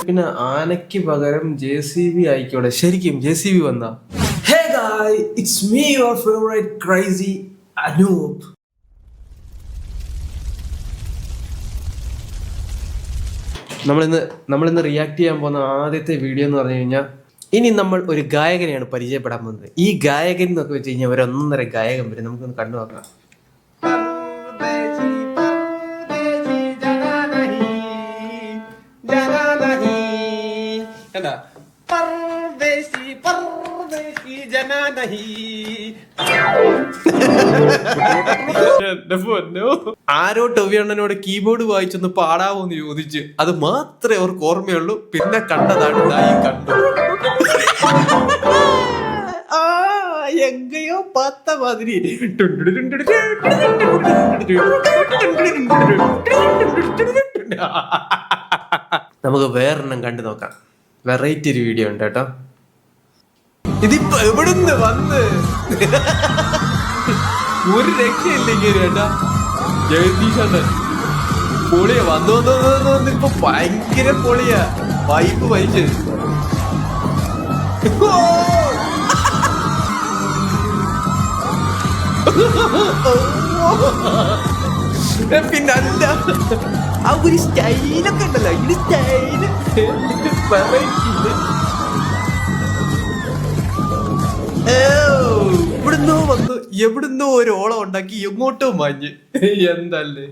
പിന്നെ ആനയ്ക്ക് പകരം ജെ സി ബി ആയിക്കോടെ ശരിക്കും ജെ സി ബി വന്ന. Hey guy it's me your favourite crazy Anoop നമ്മളിന്ന് നമ്മളിന്ന് റിയാക്ട് ചെയ്യാൻ പോകുന്ന ആദ്യത്തെ വീഡിയോ എന്ന് പറഞ്ഞു കഴിഞ്ഞാൽ ഇനി നമ്മൾ ഒരു ഗായകനെയാണ് പരിചയപ്പെടാൻ പോകുന്നത്. ഈ ഗായകൻ എന്നൊക്കെ വെച്ച് കഴിഞ്ഞാൽ ഒരു ഒന്നൊന്നര ഗായകൻ വരും നമുക്കൊന്ന് കണ്ടു നോക്കാം ആരോ ടൊവിയണ്ണനോട് കീബോർഡ് വായിച്ചൊന്ന് പാടാവോന്ന് ചോദിച്ച്. അത് മാത്രമേ അവർക്ക് ഓർമ്മയുള്ളൂ. പിന്നെ കണ്ടതാണ് ദാ ഈ കണ്ടു. ആ എങ്കയോ പത്ത മാതിരി. നമുക്ക് വേറെണ്ണം കണ്ടു നോക്കാം. വെറൈറ്റി ഒരു വീഡിയോ ഉണ്ട് കേട്ടോ. ഇതിപ്പോ എവിടുന്ന് വന്ന്? ഒരു രക്ഷയില്ലെങ്കിൽ ചേട്ടാ ജഗദീഷണ്ണൻ പൊളിയ. വന്നു വന്നു വന്നു വന്നു വന്ന് ഇപ്പൊ ഭയങ്കര പൊളിയാ വൈപ്പ് വഹിച്ച് പിന്നല്ല. ആ ഒരു സ്റ്റൈലൊക്കെ ഉണ്ടല്ലോ. ഇത് സ്റ്റൈൽ. വെറൈറ്റി ഇവിടുന്നോ വന്നു എവിടുന്നോ ഒരു ഓളം ഉണ്ടാക്കി എങ്ങോട്ടോ മാഞ്ഞ് എന്തല്ലേ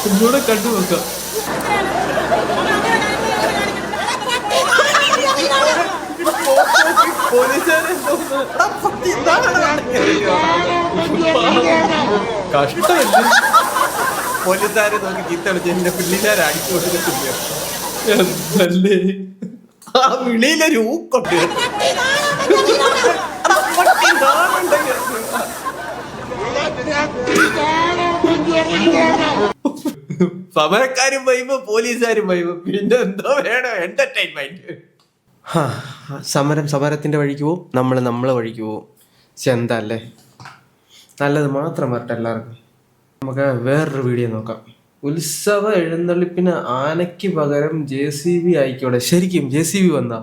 ഒന്നുകൂടെ കണ്ടു നോക്കാം പോലീസുകാരെ കഷ്ടമല്ലേ പോലീസുകാരെ നോക്കി ചീത്ത വിളിച്ച് എന്റെ പിള്ളിക്കാരെ അടിച്ചു കൊടുത്തിട്ടില്ല എന്തല്ലേ? ആ വിളിയിലൊരു ഊക്കുണ്ട്. സമരക്കാരും വൈബ് പോലീസുകാരും വൈബ്. പിന്നെ എന്തോ വേണോ? എന്റർടൈൻമെന്റ് സമരം സമരത്തിന്റെ വഴിക്ക് പോവും. നമ്മൾ നമ്മളെ വഴിക്ക് പോവും. എന്താ അല്ലേ? നല്ലത് മാത്രം വരട്ടെ എല്ലാവർക്കും. നമുക്ക് വേറൊരു വീഡിയോ നോക്കാം. ഉത്സവ എഴുന്നള്ളിപ്പിന് ആനയ്ക്ക് പകരം ജെ സി ബി ആയിക്കോട്ടെ. ശരിക്കും ജെ സി ബി വന്നാ?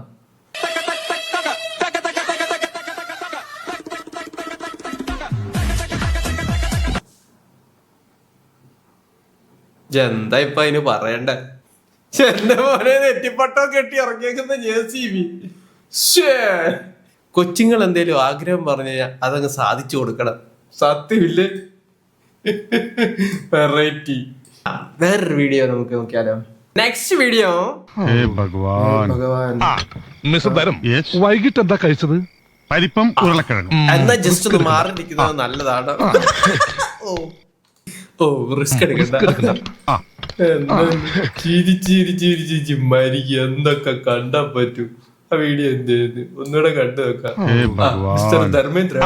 എന്താ ഇപ്പൊ അതിന് പറയണ്ട? എന്റെ മോനെ നെറ്റിപ്പട്ടോ കെട്ടി ഇറങ്ങിയേക്കുന്ന ജെ സി ബി. കൊച്ചുങ്ങൾ എന്തേലും ആഗ്രഹം പറഞ്ഞു കഴിഞ്ഞാൽ അതങ്ങ് സാധിച്ചു കൊടുക്കണം. സത്യമില്ലേ? വെറൈറ്റി വേറൊരു വീഡിയോ നമുക്ക് നോക്കിയാലോ? നെക്സ്റ്റ് വീഡിയോ ഭഗവാൻ. ഭഗവാൻ. വൈകിട്ട് എന്താ കഴിച്ചത്? പരിപ്പം ഉരുളക്കിഴങ്ങ്. എന്നാ ജസ്റ്റ് ഒന്ന് മാറി നിൽക്കുന്നത് നല്ലതാണ്. ഓ. ഓ റിസ്ക് എടുക്കണ്ട. ചിരി ചിരി ചിരി ചിരി മരിക്കുക എന്തൊക്കെ കണ്ടാ പറ്റൂ? ആ വീഡിയോ എന്ത് ഒന്നുകൂടെ കണ്ടു നോക്കാം. മിസ്റ്റർ ധർമ്മേന്ദ്ര.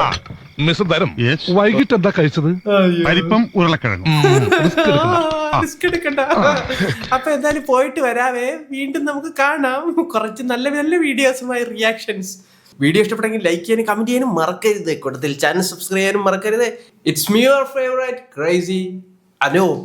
മിസ്റ്റർ ധരം വൈകിട്ട് എന്താ കഴിച്ചത്. പരിപ്പം ഉരുളക്കിഴങ്ങും. റിസ്ക് എടുക്കണ്ട. അപ്പൊ എന്തായാലും പോയിട്ട് വരാവേ. വീണ്ടും നമുക്ക് കാണാം. കുറച്ച് നല്ല നല്ല വീഡിയോസുമായി റിയാക്ഷൻസ് വീഡിയോ ഇഷ്ടപ്പെട്ടെങ്കിൽ ലൈക്ക് ചെയ്യാനും കമന്റ് ചെയ്യാനും മറക്കരുത്. കൂട്ടത്തിൽ ചാനൽ സബ്സ്ക്രൈബ് ചെയ്യാനും മറക്കരുത്. It's me your favourite crazy Anoop